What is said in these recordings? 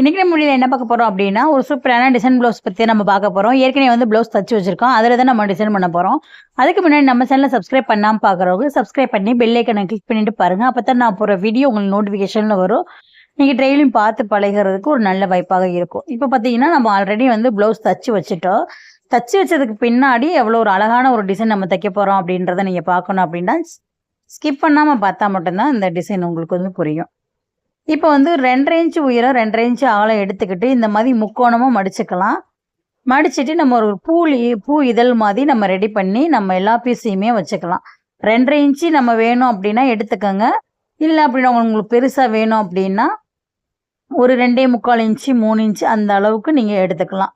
இன்றைக்கி நம்ம மொழியில் என்ன பார்க்க போகிறோம் அப்படின்னா ஒரு சூப்பரான டிசைன் ப்ளவுஸ் பற்றி நம்ம பார்க்க போகிறோம் ஏற்கனவே வந்து ப்ளவுஸ் தச்சு வச்சிருக்கோம். அதில் தான் நம்ம டிசைன் பண்ண போகிறோம் அதுக்கு முன்னாடி நம்ம சேனலில் சப்ஸ்கிரைப் பண்ணாமல் பார்க்குறவங்க சப்ஸ்கிரைப் பண்ணி பெல்லைக்கனை கிளிக் பண்ணிட்டு பாருங்கள் அப்போ தான் நான் போகிற வீடியோ உங்களுக்கு நோட்டிஃபிகேஷனில் வரும். நீங்கள் டெய்லியும் பார்த்து பழகிறதுக்கு ஒரு நல்ல வாய்ப்பாக இருக்கும். இப்போ பார்த்தீங்கன்னா நம்ம ஆல்ரெடி வந்து ப்ளவுஸ் தச்சு வச்சுட்டோம். தச்சு வச்சதுக்கு பின்னாடி எவ்வளோ ஒரு அழகான ஒரு டிசைன் நம்ம தைக்க போகிறோம் அப்படின்றத நீங்கள் பார்க்கணும் அப்படின்னா ஸ்கிப் பண்ணாமல் பார்த்தா மட்டும்தான் இந்த டிசைன் உங்களுக்கு வந்து புரியும். இப்போ வந்து ரெண்டரை இன்ச்சு உயரம் ரெண்டரை இன்ச்சு ஆழம் எடுத்துக்கிட்டு இந்த மாதிரி முக்கோணமாக மடிச்சுக்கலாம். மடிச்சிட்டு நம்ம ஒரு பூ பூ இதழ் மாதிரி நம்ம ரெடி பண்ணி நம்ம எல்லா பீஸையுமே வச்சுக்கலாம். ரெண்டரை இன்ச்சு நம்ம வேணும் அப்படின்னா எடுத்துக்கோங்க. இல்லை அப்படின்னா உங்களுக்கு பெருசாக வேணும் அப்படின்னா ஒரு ரெண்டே முக்கால் இன்ச்சு மூணு இன்ச்சு அந்த அளவுக்கு நீங்கள் எடுத்துக்கலாம்.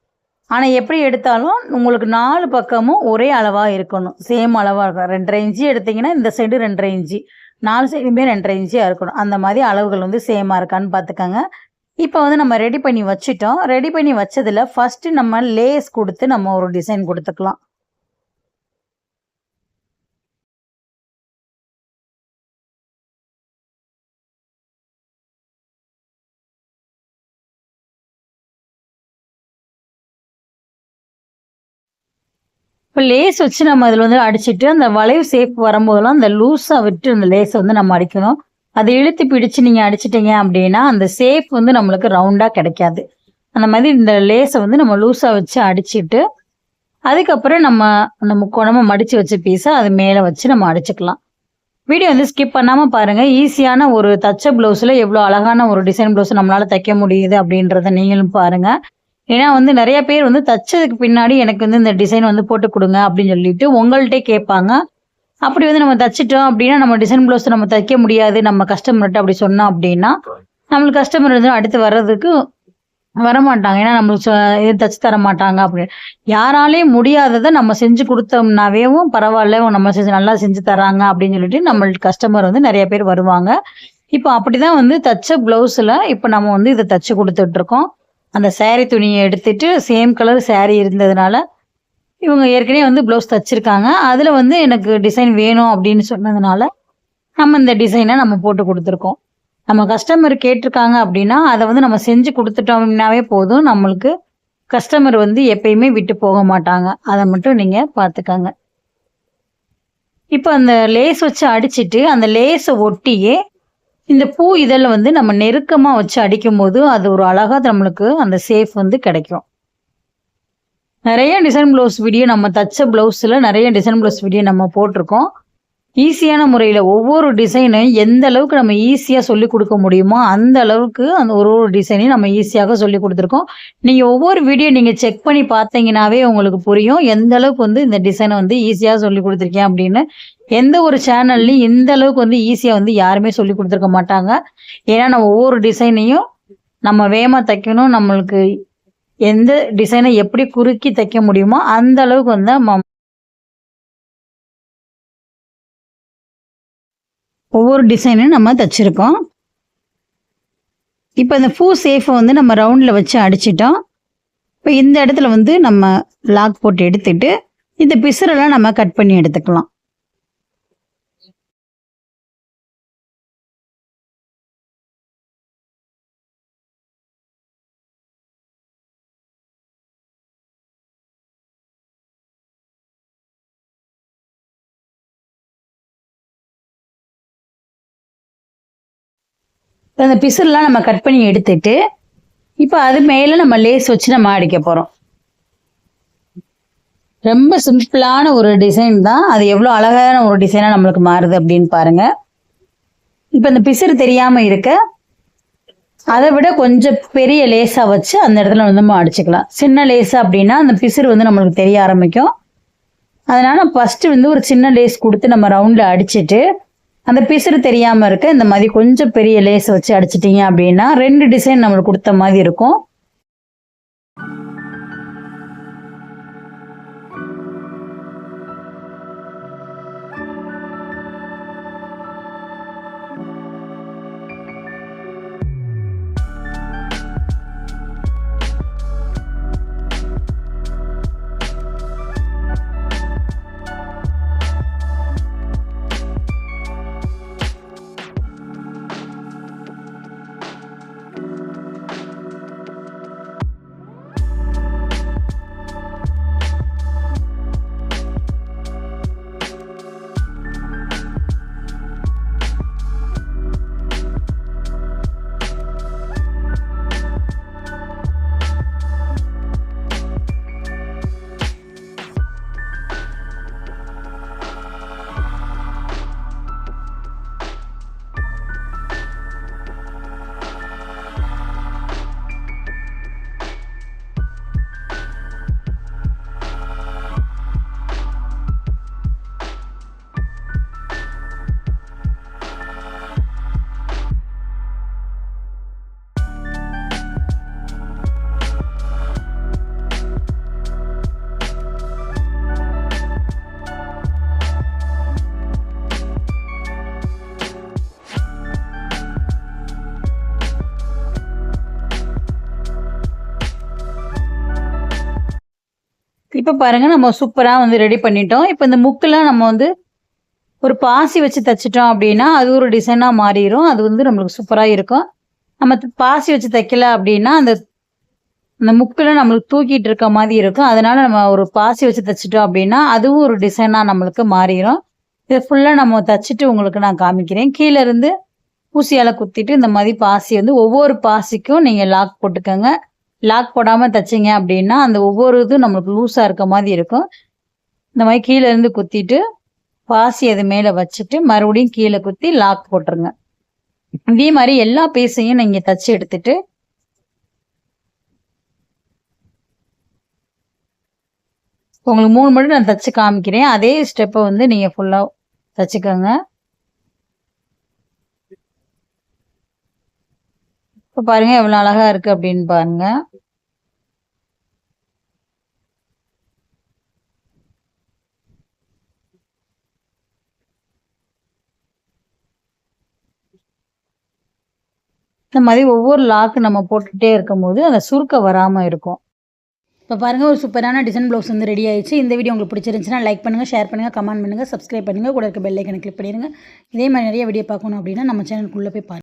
ஆனால் எப்படி எடுத்தாலும் உங்களுக்கு நாலு பக்கமும் ஒரே அளவாக இருக்கணும். சேம் அளவாக இருக்கும் ரெண்டரை இன்ச்சு எடுத்தீங்கன்னா இந்த சைடு ரெண்டரை இன்ச்சு நாலு சைடுமே ரெண்டரை இன்ச்சியாக இருக்கணும். அந்த மாதிரி அளவுகள் வந்து சேமாக இருக்கான்னு பார்த்துக்கோங்க இப்போ வந்து நம்ம ரெடி பண்ணி வச்சுட்டோம். ரெடி பண்ணி வச்சதில் ஃபஸ்ட்டு நம்ம லேஸ் கொடுத்து நம்ம ஒரு டிசைன் கொடுத்துக்கலாம். இப்போ லேஸ் வச்சு நம்ம அதில் வந்து அடிச்சுட்டு அந்த வளைவு சேஃப் வரும்போதெல்லாம் அந்த லூஸாக விட்டு அந்த லேஸை வந்து நம்ம அடிக்கணும். அதை இழுத்து பிடிச்சு நீங்கள் அடிச்சிட்டிங்க அப்படின்னா அந்த சேஃப் வந்து நம்மளுக்கு ரவுண்டாக கிடைக்காது. அந்த மாதிரி இந்த லேஸை வந்து நம்ம லூஸாக வச்சு அடிச்சிட்டு அதுக்கப்புறம் நம்ம நம்ம முக்கோணமாக மடித்து வச்ச பீஸை அது மேலே வச்சு நம்ம அடிச்சுக்கலாம். வீடியோ வந்து ஸ்கிப் பண்ணாமல் பாருங்கள் ஈஸியான ஒரு தச்ச ப்ளவுஸில் எவ்வளோ அழகான ஒரு டிசைன் ப்ளவுஸ் நம்மளால் தைக்க முடியுது அப்படின்றத நீங்களும் பாருங்கள் ஏன்னா வந்து நிறைய பேர் வந்து தச்சதுக்கு பின்னாடி எனக்கு வந்து இந்த டிசைன் வந்து போட்டு கொடுங்க அப்படின்னு சொல்லிட்டு உங்கள்கிட்டே கேட்பாங்க. அப்படி வந்து நம்ம தச்சிட்டோம் அப்படின்னா நம்ம டிசைன் ப்ளவுஸ் நம்ம தைக்க முடியாது. நம்ம கஸ்டமர்கிட்ட அப்படி சொன்னோம் அப்படின்னா நம்மளுக்கு கஸ்டமர் வந்து அடுத்து வர்றதுக்கு வரமாட்டாங்க. ஏன்னா நம்மளுக்கு சொ- தச்சு தர மாட்டாங்க அப்படின்னு. யாராலையும் முடியாததை நம்ம செஞ்சு கொடுத்தோம்னாவேவும் பரவாயில்ல நம்ம செஞ்சு நல்லா செஞ்சு தராங்க அப்படின்னு சொல்லிட்டு நம்மளுக்கு கஸ்டமர் வந்து நிறைய பேர் வருவாங்க. இப்போ அப்படிதான் வந்து தச்ச பிளவுஸ்ல இப்போ நம்ம வந்து இதை தச்சு கொடுத்துட்டு இருக்கோம். அந்த சேரீ துணியை எடுத்துட்டு சேம் கலர் சேரீ இருந்ததுனால இவங்க ஏற்கனவே வந்து ப்ளவுஸ் தச்சுருக்காங்க. அதில் வந்து எனக்கு டிசைன் வேணும் அப்படின்னு சொன்னதுனால நம்ம இந்த டிசைனை நம்ம போட்டு கொடுத்துருக்கோம். நம்ம கஸ்டமர் கேட்டிருக்காங்க அப்படின்னா அதை வந்து நம்ம செஞ்சு கொடுத்துட்டோம்னாவே போதும். நம்மளுக்கு கஸ்டமர் வந்து எப்பயுமே விட்டு போக மாட்டாங்க. அதை மட்டும் நீங்கள் பார்த்துக்கங்க. இப்போ அந்த லேஸ் வச்சு அடிச்சுட்டு அந்த லேஸை ஒட்டியே இந்த பூ இதழில் வந்து நம்ம நெருக்கமாக வச்சு அடிக்கும்போது அது ஒரு அழகாக நம்மளுக்கு அந்த சேஃப் வந்து கிடைக்கும். நிறைய டிசைன் ப்ளவுஸ் வீடியோ நம்ம தச்ச ப்ளவுஸில் நிறைய டிசைன் ப்ளவுஸ் வீடியோ நம்ம போட்டிருக்கோம். ஈஸியான முறையில் ஒவ்வொரு டிசைனும் எந்த அளவுக்கு நம்ம ஈஸியாக சொல்லி கொடுக்க முடியுமோ அந்த அளவுக்கு அந்த ஒரு ஒரு டிசைனையும் நம்ம ஈஸியாக சொல்லி கொடுத்துருக்கோம். நீங்கள் ஒவ்வொரு வீடியோ நீங்கள் செக் பண்ணி பார்த்தீங்கன்னாவே உங்களுக்கு புரியும் எந்த அளவுக்கு வந்து இந்த டிசைனை வந்து ஈஸியாக சொல்லி கொடுத்துருக்கேன் அப்படின்னு. எந்த ஒரு சேனல்லையும் இந்த அளவுக்கு வந்து ஈஸியாக வந்து யாருமே சொல்லி கொடுத்துருக்க மாட்டாங்க. ஏன்னா நம்ம ஒவ்வொரு டிசைனையும் நம்ம வேகமாக தைக்கணும். நம்மளுக்கு எந்த டிசைனை எப்படி குறுக்கி தைக்க முடியுமோ அந்த அளவுக்கு வந்து நம்ம ஒவ்வொரு டிசைனும் நம்ம தைச்சிருக்கோம். இப்போ இந்த ஃபூ சேஃபை வந்து நம்ம ரவுண்டில் வச்சு அடிச்சிட்டோம். இப்போ இந்த இடத்துல வந்து நம்ம லாக் போட்டு எடுத்துட்டு இந்த பிசுரெல்லாம் நம்ம கட் பண்ணி எடுத்துக்கலாம். அந்த பிசுர்லாம் நம்ம கட் பண்ணி எடுத்துட்டு இப்போ அது மேலே நம்ம லேஸ் வச்சு நம்ம அடிக்க போகிறோம் ரொம்ப சிம்பிளான ஒரு டிசைன் தான். அது எவ்வளோ அழகான ஒரு டிசைனாக நம்மளுக்கு மாறுது அப்படின்னு பாருங்க. இப்போ இந்த பிசுறு தெரியாமல் இருக்க அதை விட கொஞ்சம் பெரிய லேஸாக வச்சு அந்த இடத்துல வந்து நம்ம அடிச்சுக்கலாம். சின்ன லேஸ் அப்படின்னா அந்த பிசுறு வந்து நம்மளுக்கு தெரிய ஆரம்பிக்கும். அதனால ஃபஸ்ட்டு வந்து ஒரு சின்ன லேஸ் கொடுத்து நம்ம ரவுண்டில் அடிச்சுட்டு அந்த பிசுறு தெரியாமல் இருக்க இந்த மாதிரி கொஞ்சம் பெரிய லேஸ் வச்சு அடிச்சிட்டிங்க அப்படின்னா ரெண்டு டிசைன் நம்மளுக்கு கொடுத்த மாதிரி இருக்கும். இப்போ பாருங்கள் நம்ம சூப்பராக வந்து ரெடி பண்ணிட்டோம். இப்போ இந்த முக்கெல்லாம் நம்ம வந்து ஒரு பாசி வச்சு தைச்சிட்டோம் அப்படின்னா அது ஒரு டிசைனாக மாறிடும் அது வந்து நம்மளுக்கு சூப்பராக இருக்கும். நம்ம பாசி வச்சு தைக்கல அப்படின்னா அந்த அந்த முக்கில் நம்மளுக்கு தூக்கிட்டு இருக்க மாதிரி இருக்கும். அதனால நம்ம ஒரு பாசி வச்சு தைச்சிட்டோம் அப்படின்னா அதுவும் ஒரு டிசைனாக நம்மளுக்கு மாறிடும் இதை ஃபுல்லாக நம்ம தைச்சிட்டு உங்களுக்கு நான் காமிக்கிறேன். கீழே இருந்து ஊசியால் குத்திட்டு இந்த மாதிரி பாசி வந்து ஒவ்வொரு பாசிக்கும் நீங்கள் லாக் போட்டுக்கோங்க. லாக் போடாமல் தைச்சிங்க அப்படின்னா அந்த ஒவ்வொரு இதுவும் நம்மளுக்கு லூஸாக இருக்க மாதிரி இருக்கும். இந்த மாதிரி கீழே இருந்து குத்திட்டு பாசி அது மேலே வச்சுட்டு மறுபடியும் கீழே குத்தி லாக் போட்டுருங்க. இதே மாதிரி எல்லா பீஸையும் நீங்கள் தச்சு எடுத்துட்டு உங்களுக்கு மூணு மட்டும் நான் தச்சு காமிக்கிறேன். அதே ஸ்டெப்பை வந்து நீங்கள் ஃபுல்லாக தச்சுக்கோங்க. இப்போ பாருங்க எவ்வளோ அழகா இருக்கு அப்படின்னு பாருங்க. இந்த மாதிரி ஒவ்வொரு லாக்கு நம்ம போட்டுகிட்டே இருக்கும்போது அந்த சுருக்கம் வராமல் இருக்கும். இப்போ பாருங்கள் ஒரு சூப்பரான டிசைன் ப்ளவுஸ் வந்து ரெடி ஆயிடுச்சு. இந்த வீடியோ உங்களுக்கு பிடிச்சிருந்துச்சுன்னா லைக் பண்ணுங்கள் ஷேர் பண்ணுங்கள் கமெண்ட் பண்ணுங்கள் சப்ஸ்கிரைப் பண்ணுங்கள் கூட இருக்க பெல் கிளிக் பண்ணிடுங்க இதே மாதிரி நிறைய வீடியோ பார்க்கணும் அப்படின்னா நம்ம சேனலுக்குள்ளே போய் பாருங்க.